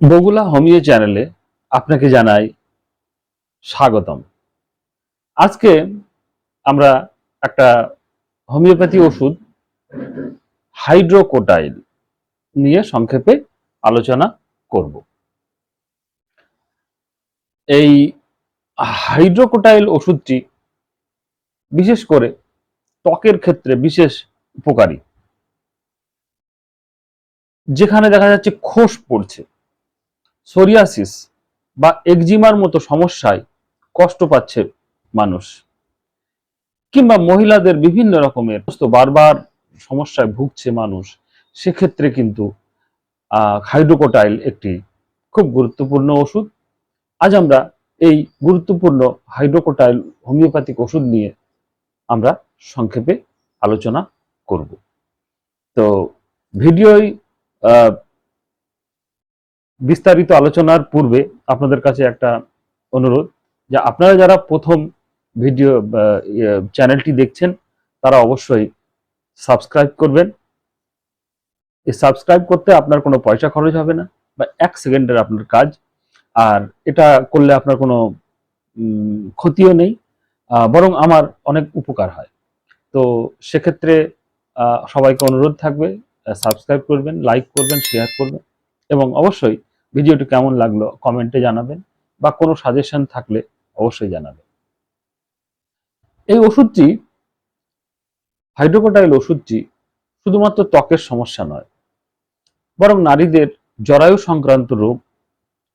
Bagula homeo চ্যানেলে আপনাকে জানাই স্বাগতম। আজকে আমরা একটা হোমিওপ্যাথি ওষুধ, হাইড্রোকোটাইল নিয়ে সংক্ষেপে আলোচনা করব। এই হাইড্রোকোটাইল ওষুধটি বিশেষ করে ত্বকের ক্ষেত্রে বিশেষ উপকারী। যেখানে দেখা যাচ্ছে খোস পড়ছে। সোরিয়াসিস বা একজিমার মতো সমস্যায় কষ্ট পাচ্ছে মানুষ। কিংবা মহিলাদের বিভিন্ন রকমের বারবার সমস্যায় ভুগছে মানুষ সেক্ষেত্রে কিন্তু হাইড্রোকোটাইল একটি খুব গুরুত্বপূর্ণ ওষুধ। আজ আমরা এই গুরুত্বপূর্ণ হাইড্রোকোটাইল হোমিওপ্যাথিক ওষুধ নিয়ে আমরা সংক্ষেপে আলোচনা করব। তো ভিডিওই আহ, বিস্তারিত আলোচনার পূর্বে আপনাদের কাছে একটা অনুরোধ যে আপনারা যারা প্রথম ভিডিও চ্যানেলটি দেখছেন, তারা অবশ্যই সাবস্ক্রাইব করবেন। এই সাবস্ক্রাইব করতে আপনার কোনো পয়সা খরচ হবে না বা এক সেকেন্ডের আপনার কাজ। আর এটা করলে আপনার কোনো ক্ষতিও নেই বরং আমার অনেক উপকার হয়। তো সেক্ষেত্রে সবাইকে অনুরোধ থাকবে সাবস্ক্রাইব করবেন লাইক করবেন শেয়ার করবেন এবং অবশ্যই ভিডিওটি কেমন লাগল কমেন্টে জানাবেন বা কোনো সাজেশন থাকলে অবশ্যই জানাবেন। এই ওষুধটি হাইড্রোকোটাইল ওষুধটি শুধুমাত্র ত্বকের সমস্যা নয়, বরং নারীদের জরায়ু সংক্রান্ত রোগ,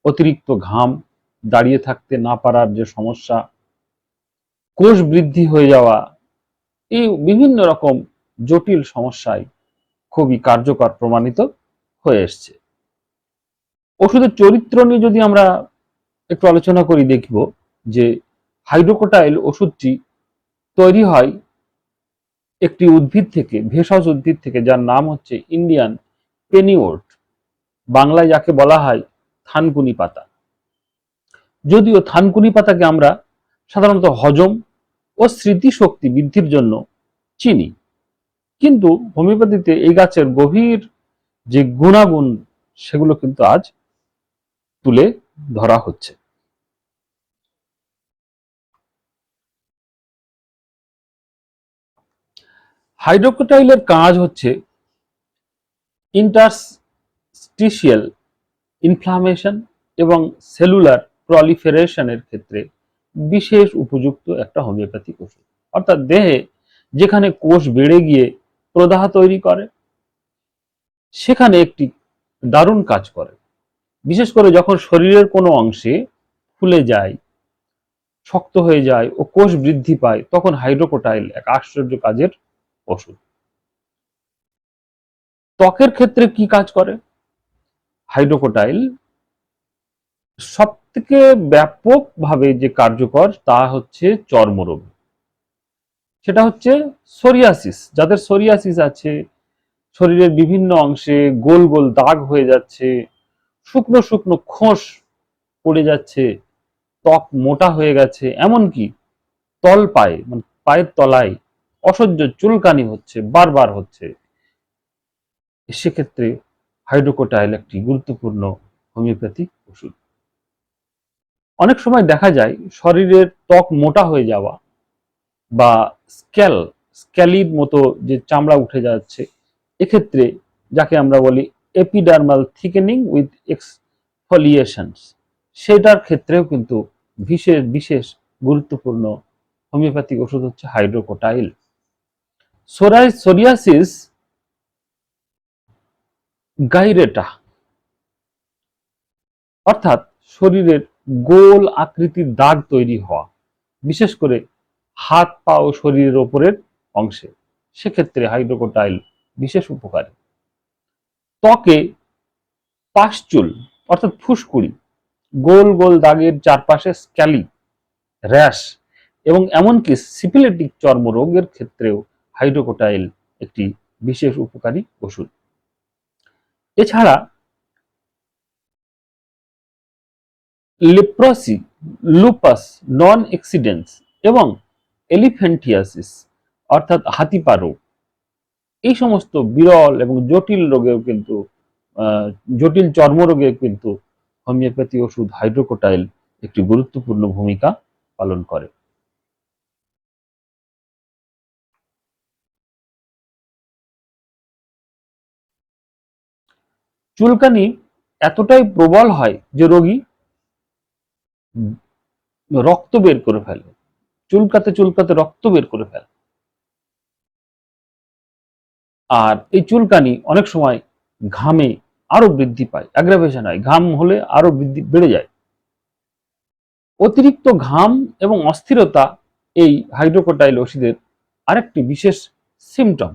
অতিরিক্ত ঘাম, দাঁড়িয়ে থাকতে না পারার যে সমস্যা, কোষ বৃদ্ধি হয়ে যাওয়া, এই বিভিন্ন রকম জটিল সমস্যায় খুবই কার্যকর প্রমাণিত হয়ে এসছে। ওষুধের চরিত্র নিয়ে যদি আমরা একটু আলোচনা করি, দেখব যে হাইড্রোকোটাইল ওষুধটি তৈরি হয় একটি উদ্ভিদ থেকে, ভেষজ উদ্ভিদ থেকে, যার নাম হচ্ছে ইন্ডিয়ান পেনিওর্ট, বাংলায় যাকে বলা হয় থানকুনি পাতা। যদিও থানকুনি পাতাকে আমরা সাধারণত হজম ও স্মৃতিশক্তি বৃদ্ধির জন্য চিনি। কিন্তু হোমিওপ্যাথিতে এই গাছের গভীর যে গুণাগুণ, সেগুলো কিন্তু আজ তুলে ধরা হচ্ছে। হাইড্রোকোটাইলের কাজ হচ্ছে ইন্টারস্টিশিয়াল ইনফ্লামেশন এবং সেলুলার প্রলিফারেশনের ক্ষেত্রে বিশেষ উপযুক্ত একটা হোমিওপ্যাথিক ওষুধ। অর্থাৎ দেহে যেখানে কোষ বেড়ে গিয়ে প্রদাহ তৈরি করে, সেখানে একটি দারুণ কাজ করে। বিশেষ করে যখন শরীরের কোনো অংশে ফুলে যায়, শক্ত হয়ে যায় ও কোষ বৃদ্ধি পায়, তখন হাইড্রোকোটাইল এক আশ্চর্য কাজের ওষুধ। ত্বকের ক্ষেত্রে কি কাজ করে? হাইড্রোকোটাইল সব থেকে ব্যাপকভাবে যে কার্যকর তা হচ্ছে চর্মরোগ। সেটা হচ্ছে সোরিয়াসিস। যাদের সোরিয়াসিস আছে, শরীরের বিভিন্ন অংশে গোল গোল দাগ হয়ে যাচ্ছে, শুকনো শুকনো খোস পড়ে যাচ্ছে, ত্বক মোটা হয়ে গেছে, এমনকি তল পায়ে মানে পায়ের তলায় অসহ্য চুলকানি হচ্ছে, বারবার হচ্ছে। সেক্ষেত্রে হাইড্রোকোটাইল একটি গুরুত্বপূর্ণ হোমিওপ্যাথিক ওষুধ। অনেক সময় দেখা যায়, শরীরের ত্বক মোটা হয়ে যাওয়া বা স্ক্যাল স্ক্যালির মতো যে চামড়া উঠে যাচ্ছে, এক্ষেত্রে যাকে আমরা বলি এপিডার্মাল থিকেনিং উইথ এক্সফলিয়েশনস সেটার ক্ষেত্রেও কিন্তু বিশেষ বিশেষ গুরুত্বপূর্ণ হোমিওপ্যাথিক ওষুধ হচ্ছে হাইড্রোকোটাইল সোরাই সোরিয়াসিস গাইরেটা অর্থাৎ শরীরের গোল আকৃতির দাগ তৈরি হওয়া। বিশেষ করে হাত, পা ও শরীরের ওপরের অংশে। সেক্ষেত্রে হাইড্রোকোটাইল বিশেষ উপকারী। ত্বকে পাশচুল অর্থাৎ ফুসকুড়ি, গোল গোল দাগের চারপাশে স্ক্যালি, র্যাশ এবং এমনকি সিপিলেটিক চর্মরোগের ক্ষেত্রেও হাইড্রোকোটাইল একটি বিশেষ উপকারী ওষুধ। এছাড়া লেপ্রসি, লুপাস নন এক্সিডেন্টস এবং এলিফ্যান্টিয়াসিস অর্থাৎ রোগ এই সমস্ত বিরল এবং জটিল রোগেও কিন্তু জটিল চর্মরোগে কিন্তু হোমিওপ্যাথি ওষুধ হাইড্রোকোটাইল একটি গুরুত্বপূর্ণ ভূমিকা পালন করে। চুলকানি এতটাই প্রবল হয় যে রোগী রক্ত বের করে ফেলে। চুলকাতে চুলকাতে রক্ত বের করে ফেলে। আর এই চুলকানি অনেক সময় ঘামে আরও বৃদ্ধি পায় অ্যাগ্রাভেশন হয়। ঘাম হলে আরও বৃদ্ধি, বেড়ে যায়। অতিরিক্ত ঘাম এবং অস্থিরতা এই হাইড্রোকোটাইল ওষুধের আরেকটি বিশেষ সিমটম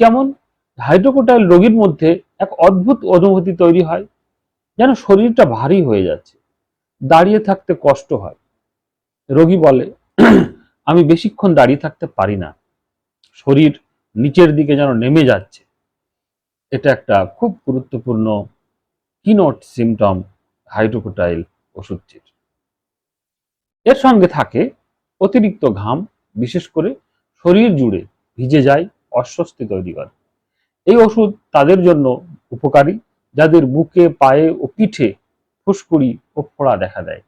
কেমন? হাইড্রোকোটাইল রোগীর মধ্যে এক অদ্ভুত অনুভূতি তৈরি হয়, যেন শরীরটা ভারী হয়ে যাচ্ছে। দাঁড়িয়ে থাকতে কষ্ট হয়। রোগী বলে, আমি বেশিক্ষণ দাঁড়িয়ে থাকতে পারি না। শরীর নিচের দিকে যেন নেমে যাচ্ছে। এটা একটা খুব গুরুত্বপূর্ণ কিনোট সিমটম হাইড্রোকোটাইল ওষুধটির। এর সঙ্গে থাকে অতিরিক্ত ঘাম, বিশেষ করে শরীর জুড়ে ভিজে যায়, অস্বস্তি তৈরি করে। এই ওষুধ তাদের জন্য উপকারী, যাদের বুকে, পায়ে ও পিঠে ফুসকুড়ি ও ফোড়া দেখা দেয়,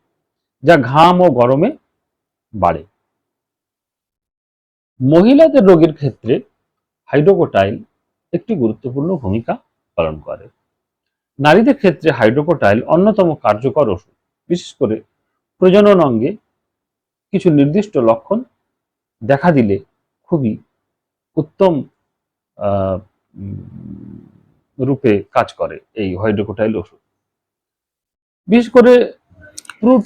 যা ঘাম ও গরমে বাড়ে। মহিলাদের রোগের ক্ষেত্রে হাইড্রোকোটাইল একটি গুরুত্বপূর্ণ ভূমিকা পালন করে। নারীদের ক্ষেত্রে হাইড্রোকোটাইল অন্যতম কার্যকর ওষুধ। বিশেষ করে প্রজনন অঙ্গে কিছু নির্দিষ্ট লক্ষণ দেখা দিলে খুবই উত্তম রূপে কাজ করে এই হাইড্রোকোটাইল ওষুধ। বিশেষ করে ফ্রুট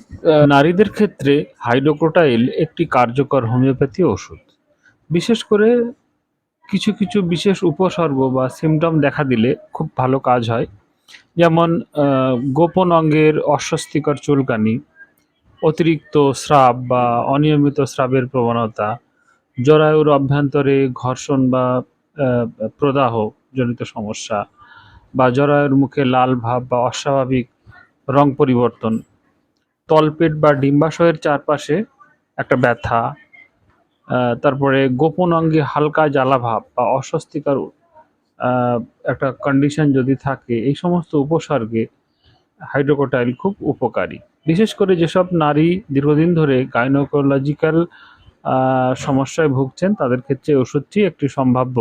নারীদের ক্ষেত্রে হাইড্রোকোটাইল একটি কার্যকর হোমিওপ্যাথি ওষুধ। বিশেষ করে কিছু কিছু বিশেষ উপসর্গ বা সিমটম দেখা দিলে খুব ভালো কাজ হয়। যেমন গোপন অঙ্গের অস্বস্তিকর চুলকানি, অতিরিক্ত স্রাব বা অনিয়মিত স্রাবের প্রবণতা, জরায়ুর অভ্যন্তরে ঘর্ষণ বা প্রদাহ জনিত সমস্যা বা জরায়ুর মুখে লাল ভাব বা অস্বাভাবিক রং পরিবর্তন। তলপেট বা ডিম্বাশয়ের চারপাশে একটা ব্যথা তারপরে গোপন অঙ্গে হালকা জ্বালাভাব বা অস্বস্তিকর একটা কন্ডিশন যদি থাকে, এই সমস্ত উপসর্গে হাইড্রোকোটাইল খুব উপকারী। বিশেষ করে যেসব নারী দীর্ঘদিন ধরে গাইনোকোলজিক্যাল সমস্যায় ভুগছেন, তাদের ক্ষেত্রে ওষুধটি একটি সম্ভাব্য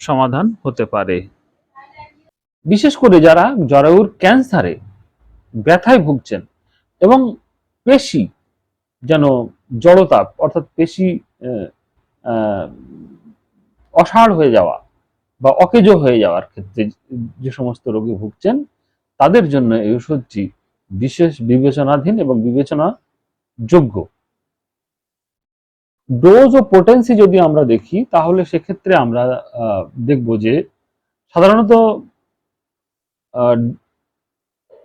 সমাধান হতে পারে। বিশেষ করে যারা জরায়ুর ক্যান্সারে ব্যথায় ভুগছেন এবং পেশি যেন জড়তা অর্থাৎ পেশি অসাড় হয়ে যাওয়া বা অকেজো হয়ে যাওয়ার ক্ষেত্রে যে সমস্ত রোগী ভুগছেন, তাদের জন্য এই ওষুধটি বিশেষ বিবেচনাধীন এবং বিবেচনা যোগ্য ডোজ ও পোটেন্সি যদি আমরা দেখি, তাহলে সেক্ষেত্রে আমরা দেখব যে সাধারণত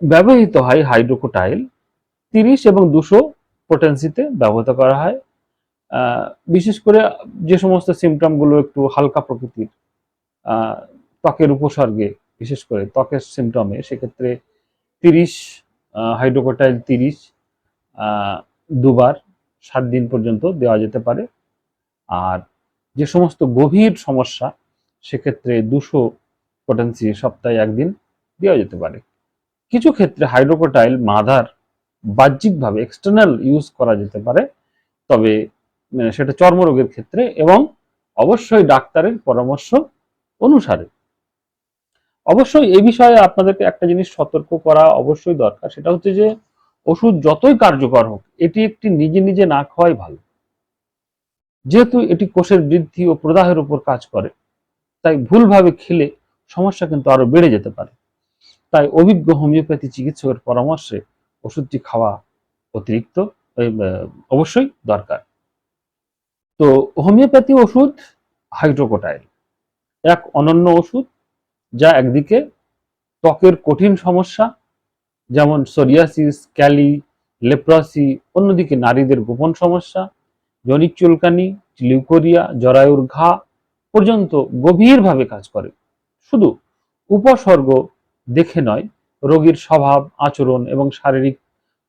ব্যবহৃত হয় হাইড্রোকোটাইল তিরিশ এবং দুশো পোটেন্সিতে ব্যবহৃত করা হয়। বিশেষ করে যে সমস্ত সিমটমগুলো একটু হালকা প্রকৃতির ত্বকের উপসর্গে, বিশেষ করে ত্বকের সিমটমে সেক্ষেত্রে তিরিশ হাইড্রোকোটাইল তিরিশ দুবার সাত দিন পর্যন্ত দেওয়া যেতে পারে। আর যে সমস্ত গভীর সমস্যা, সেক্ষেত্রে দুশো পোটেন্সি সপ্তাহে একদিন দেওয়া যেতে পারে। কিছু ক্ষেত্রে হাইড্রোকোটাইল মাদার বাহ্যিকভাবে এক্সটার্নাল ইউজ করা যেতে পারে। তবে সেটা চর্মরোগের ক্ষেত্রে এবং অবশ্যই ডাক্তারের পরামর্শ অনুসারে। অবশ্যই এই বিষয়ে আপনাদেরকে একটা জিনিস সতর্ক করা অবশ্যই দরকার, সেটা হচ্ছে যে, ওষুধ যতই কার্যকর হোক, এটি একটি নিজে নিজে না খাওয়াই ভালো। যেহেতু এটি কোষের বৃদ্ধি ও প্রদাহের উপর কাজ করে, তাই ভুলভাবে খেলে সমস্যা কিন্তু আরও বেড়ে যেতে পারে। তাই অভিজ্ঞ হোমিওপ্যাথি চিকিৎসকের পরামর্শে ওষুধটি খাওয়া অতিরিক্ত অবশ্যই দরকার। তো হোমিওপ্যাথি ওষুধ হাইড্রোকোটাইল। এক অনন্য ওষুধ যা একদিকে ত্বকের কঠিন সমস্যা, যেমন সোরিয়াসিস, ক্যালি, লেপ্রাসি, অন্যদিকে নারীদের গোপন সমস্যা জনিক চুলকানি, লিউকোরিয়া, জরায়ুর ঘা পর্যন্ত গভীরভাবে কাজ করে। শুধু উপসর্গ দেখে নয় রোগীর স্বভাব, আচরণ এবং শারীরিক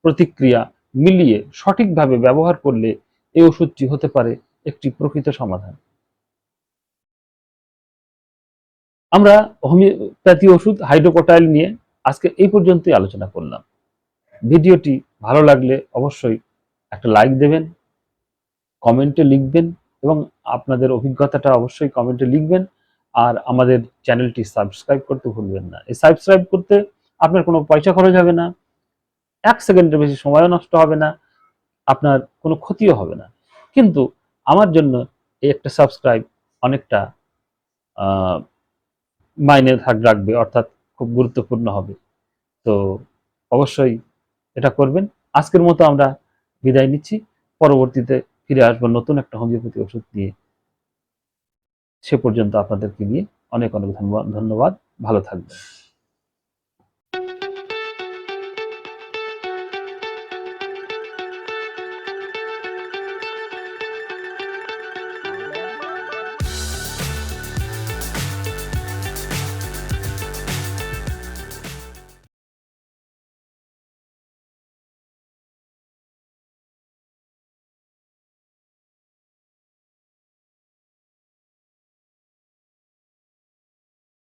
প্রতিক্রিয়া মিলিয়ে সঠিকভাবে ব্যবহার করলে এই ওষুধটি হতে পারে একটি প্রকৃত সমাধান। আমরা হোমিওপ্যাথি ওষুধ হাইড্রোকোটাইল নিয়ে আজকে এই পর্যন্তই আলোচনা করলাম। ভিডিওটি ভালো লাগলে অবশ্যই একটা লাইক দেবেন, কমেন্টে লিখবেন এবং আপনাদের অভিজ্ঞতাটা অবশ্যই কমেন্টে লিখবেন। আর আমাদের চ্যানেলটি সাবস্ক্রাইব করতে ভুলবেন না। এই সাবস্ক্রাইব করতে আপনার কোনো পয়সা খরচ হবে না, এক সেকেন্ডের বেশি সময়ও নষ্ট হবে না, আপনার কোনো ক্ষতিও হবে না। কিন্তু আমার জন্য এই একটা সাবস্ক্রাইব অনেকটা মাইনে থাক রাখবে, অর্থাৎ খুব গুরুত্বপূর্ণ হবে। তো অবশ্যই এটা করবেন। আজকের মতো আমরা বিদায় নিচ্ছি। পরবর্তীতে ফিরে আসব নতুন একটা হোমিওপ্যাথি ওষুধ নিয়ে। সে পর্যন্ত আপনাদেরকে নিয়ে অনেক অনেক ধন্যবাদ। ভালো থাকবেন।